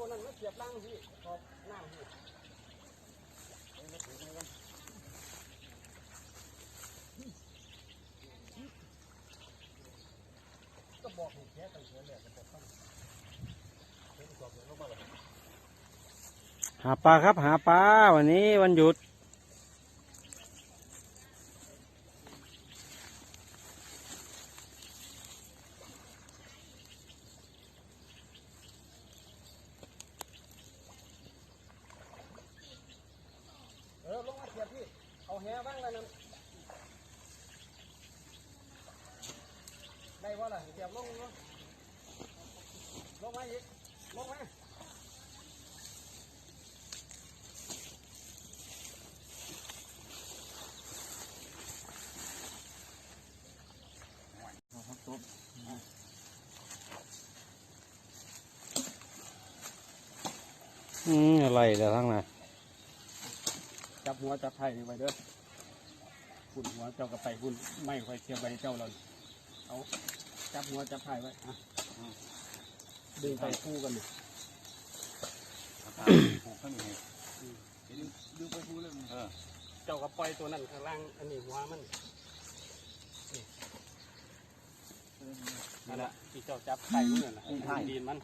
ตัวนั้นมาเสียบล่างพี่ขอบหน้าพี่ก็บอกให้แค่ตั้งแต่แรกก็บอกตั้งเห็นสองหาปลาครับหาปลาวันนี้วันหยุด เออลงมาเสียบพี่ เอาแหบ้างแล้วนั่น ได้ว่าล่ะเสียบลงเนาะลงมอีกลงไหมอืมอะไรเดี๋ยวทั้งนั้นจับหัวจับไทยนี่ไว้เด้อ หุ่นหัวเจ้ากับไปหุ่นไม่ค่อยเสียบไปเจ้าเราเอาจับหัวจับไทยไว้อะดึงไปคู่กันเลยผูกข้างในดูไปพูดเลยเออเจ้ากับปล่อยตัวนั้นข้างล่างอันนี้หัวมันนี่นั่นแหละที่เจ้าจับไทยมันน่ะนะดีนมัน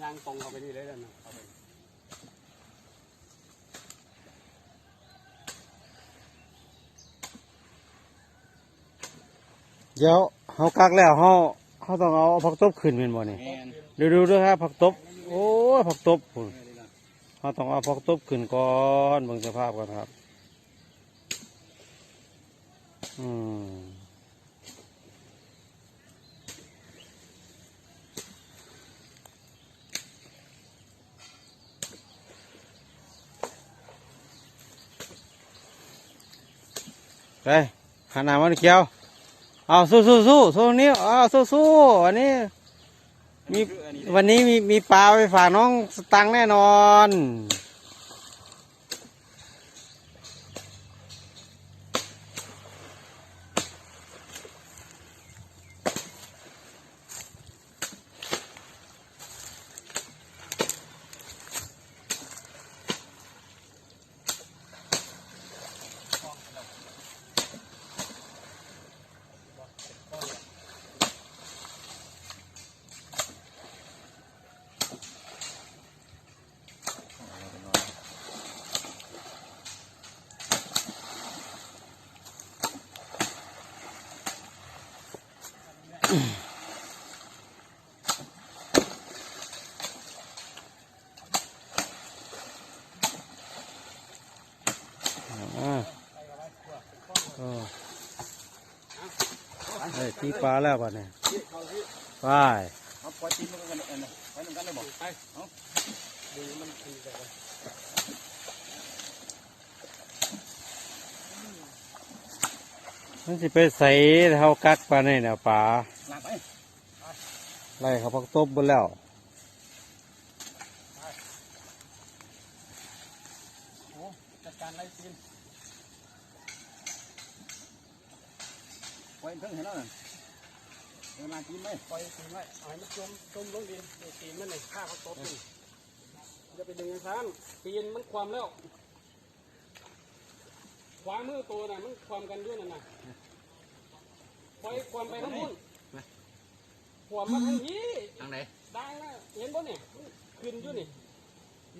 ย่างตรงเข้าไปนี่เลยนั่นน่ะเข้าไป เดี๋ยวเขากักแล้วเขาเขาต้องเอาผักตบขึ้นเป็นบ่นี่แมนดูดูด้วยครับผักตบ โอ้ยผักตบพุ่นเขาต้องเอาผักตบขึ้นก่อนเบิ่งสภาพก่อนครับ อืมไปหันหน้ามันเขียว เอาสู้สู้สู้สู้นิ้วเอาสู้สู้วันนี้มีวันนี้มีมีปลาไปฝากน้องสตังค์แน่นอน เออเฮ้ยตีปลาแล้วป่ะเนี่ยพี่เขาไปเอาปล่อยตีนมันกันเออไว้หนึ่งกันเลยบอกไปดูมันอันนี้ไปก่อนมันสิไปใส่เท่ากักปลาเนี่ยนะปลา ลากไปไล่เขาพักตบบนแล้วโอ้จัดการไล่ตีนปล่อยเพิ่งเห็นแล้วน่ะเวลาตีนไหมปล่อยตีนไว้เอาให้มันจมจมลงดินเดี๋ยวตีนมันเลยฆ่าเขาตบนี่จะไปดึงอย่างนั้นตีนมันความแล้วขวามือตัวน่ะมันความกันด้วยน่ะนะปล่อยความไปทั้งนู้น ความมาทางนี้ทางไหนดังนะเห็นบ่เนี่ยมันขึ้นอยู่นี่เ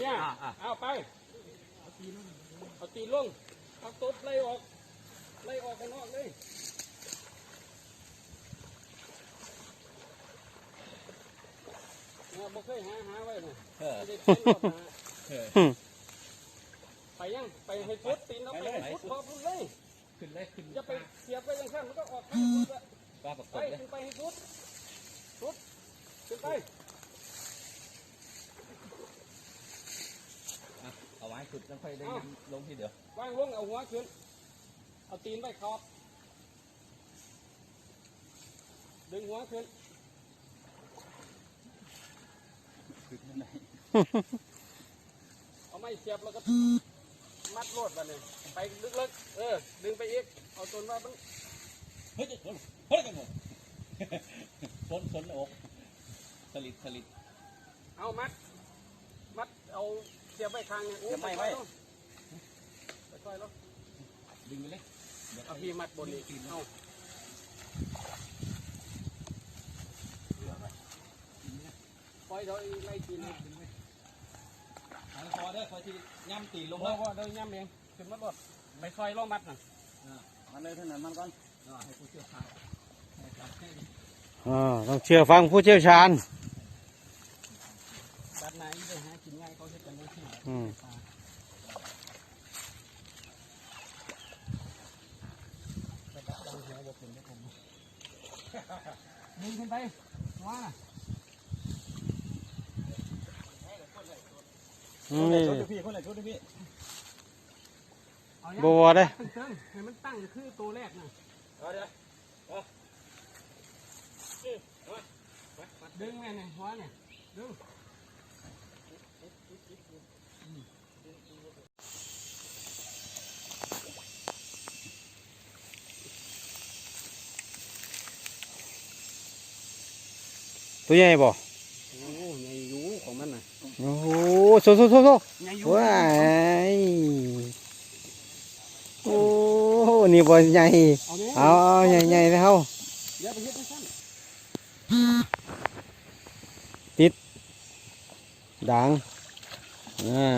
นี่ยเอาไปเอาตีนลงเอาตบไล่ออกไล่ออกข้างนอกเลยเนี่ยบ่เคยหาหาไว้เนี่ยเออไม่ได้เป็นหรอกหาเออไปยังไปให้ฟุตตีนเอาไปให้ฟุตพอพุ่นเลย ขึ้นเลยขึ้นจะไปเสียบไปยังข้างมันก็ออกข้างฟุตละปลาประกไปบเลยขึ้นไปให้ฟุตฟุตขึ้นไปเอาไว้ขึ้นแล้วค่อยได้ลงทีเดียววางลงเอาหัวขึ้น เอาตีนไปขอบ ดึงหัวขึ้น ขึ้นนั่นไหนเอาไม้เสียบแล้วก็ มัดโลดไปเลยไปลึกๆ เออ ดึงไปอีก เอาตัวว่ามันเฮ้ยเฮ้ยเฮ้ยกันหมดสนสนอกสลิดสลิดเอามัด มัดเอาเสียบไว้ข้างเนี่ยโอ้เสียบไว้ไว้ไปซอยแล้วดึงไปเลยเดี๋ยวเอาพี่มัดบนนี้เอาปล่อยเดี๋ยวไล่กินทาง คอเด้อคอยที่ย่ำตีนลลงงแล้แล้ววก็เดินย่ำเองขึ้นมาบดไปซอยล่องมัดน่ะมันเลยเท่านั้นมันก่อนให้ผู้เชี่ยวชาญให้จับให้อ่าต้องเชื่อฟังผู้เชี่ยวชาญบัดนายไปหากินง่ายเขาจะเป็นเรื่องที่ไหนอืมจะดับดังหัวบกเป็นได้ผมดึงขึ้นไปว้า อืม นี่ชดพี่คนไหนชดพี่เอาบัวได้ตั้งเติงให้มันตั้งคือตัวแรกน่ะเอาเดี๋ยวดึงแม่เนี่ยหัวเนี่ยดึงตัวใหญ่บ่ โอ้ยใหญ่อยูของมันน่ะ โอ้โห โซโซโซโซใหญ่อยูว้ายโอ้นี่บ่ใหญ่เอาเนี่ยเอาเอาใหญ่ใหญ่ๆเลยเฮาเดี๋ยวไปเฮ็ดให้สั้นดังอ่า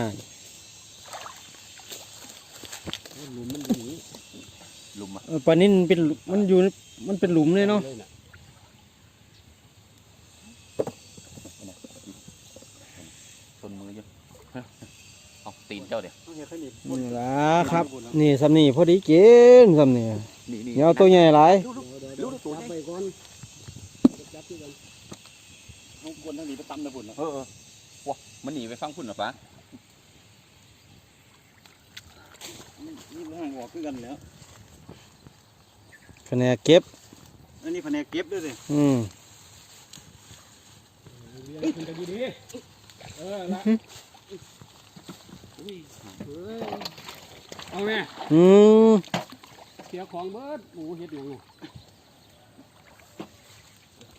โอ้หลุมมันอยู่นี่ลุมอะเออปลานิ่นเป็นหลุมมันอยู่มันเป็นหลุมเลยเนาะ น่ะ ชนมืออยู่ เอาตีนเจ้าเดี๋ยวเอาเฮ็ดให้นี่นี่ล่ะครับ นี่สำนี่พอดีกินสำนี่นี่นี่เดี๋ยวเอาตัวใหญ่หลายเดี๋ยวเดี๋ยวจับไปก่อนจับที่กันน้องกวนทั้งนี้ไปตำนะบุญเออเออว้ามันหนีไปฟังคุณเหรอฟ้านี่ห้างหัวคือกันแล้วคะแนนเก็บอันนี้แผนกเก็บด้วยสิอืมเลี้ยงขึ้นไปดีๆเออละอุ้ย เฮ้ยเอาแม่อืมเสียของเบิดหมูเฮ็ดหยังไง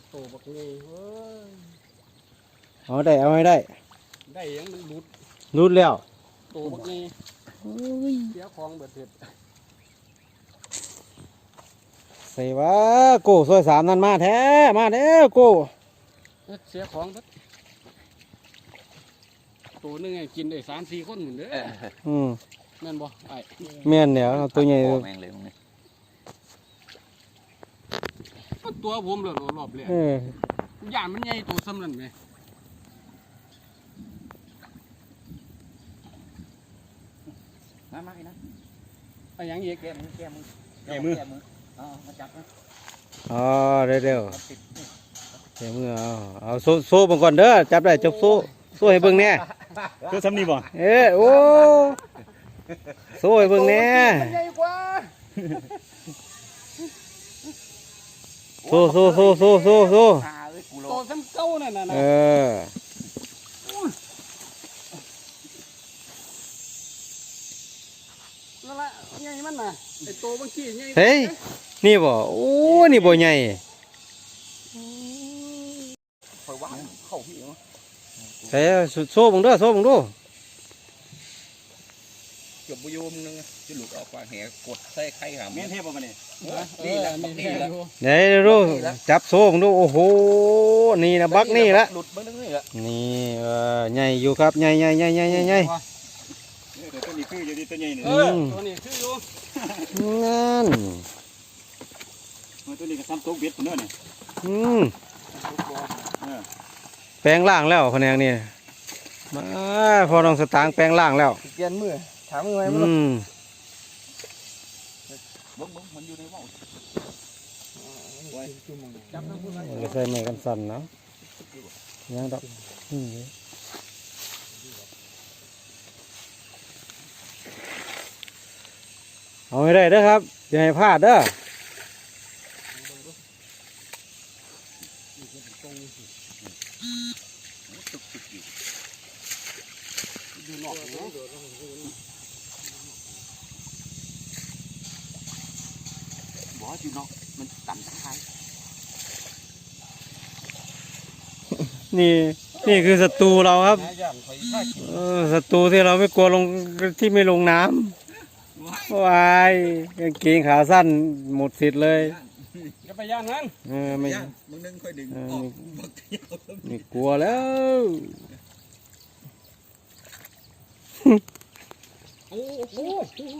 โตบักเลยเฮ้ยเอาได้เอาให้ได้ได้หยังมันหลุดรุดแล้วโตบักเลยเสียของเบิดเฮ็ดใส่ว่าโก้ซอยสามนั่นมาแท้มาแล้วโก้เฮ็ดเสียของเบิด ตัวหนึงไงกินได้สามสี่คนหมุนเด้ออืมแม่นบ่ไอ้แม่นแล้วเอาตัวใหญ่โอ้แมงเลยมึงเนี่ยก็ตัวผมเลยรอบเลยเออ ย่านมันใหญ่ตัวซ้ำนั่นไหมมามาไอ้นะไอ้หยังอีกแก้มือแก้มือแก้มือแก้มือเอามาจับนะอ๋อเร็วเร็วติดนี่ๆใส่มือเอาเอาโซ่โซ่บังก่อนเด้อจับได้จบโซ่โซ่ให้เบิ่งแน่ คือซ้ำนี่บ่เอ้โอ้โซ่ให้เบิ่งแน่มันใหญ่กว่าโซ่โซ่โซ่โซ่โซ่โซ่หาเลยกูโลตัวซ้ำเก้านั่นน่ะนะเออนั่นละใหญ่มันน่ะไอ้ตัวบางทีใหญ่เฮ้ยนี่บ่โอ้นี่บ่ใหญ่ คอยว่างเข้าพี่เนาะใส่โซ่บังเด้อโซ่บังดูเกือบบุยูมนึงจะหลุดออกว่าแหกดใส่ไข่หามเมียนเทพบ่มาเนี่ยเออนี่แหละมีนี่แค่แหละอยู่ไหนดูจับโซ่บังดูโอ้โหนี่นะบักนี่ละหลุดบ้างนี่ละนี่เออใหญ่อยู่ครับใหญ่ใหญ่ใหญ่ใหญ่ใหญ่ใหญ่เดี๋ยวตัวนี้คืออยู่ดีตัวใหญ่เนี่ยเออตัวนี้คืออยู่นั่นตัวนี้ก็ซ้ำโต๊ะเบ็ดตัวเนื้อเนี่ยอืมเออ แปลงร่างแล้วคะแนนนี่มาพอน้องสตางค์แปลงร่างแล้วเกียนมือถามมือไงอืมบึ้งบึ้งมันอยู่ในหม้อจับน้ำผู้ไรเลยใส่ไม้กันสั่นเนาะยังดอกอืมเอาให้ได้เด้อครับอย่าให้พลาดเด้อ อยู่นอกเนาะบอสอยู่เนาะมันต่ำตะไคร้นี่นี่คือศัตรูเราครับศัตรูที่เราไม่กลัวลงที่ไม่ลงน้ำวายกางเกงขาสั้นหมดสิทธิ์เลย จะไปย่างนั้นเออไม่มึงนึงค่อยดึงเออ ออกไม่ไม่กลัวแล้วโอ้โห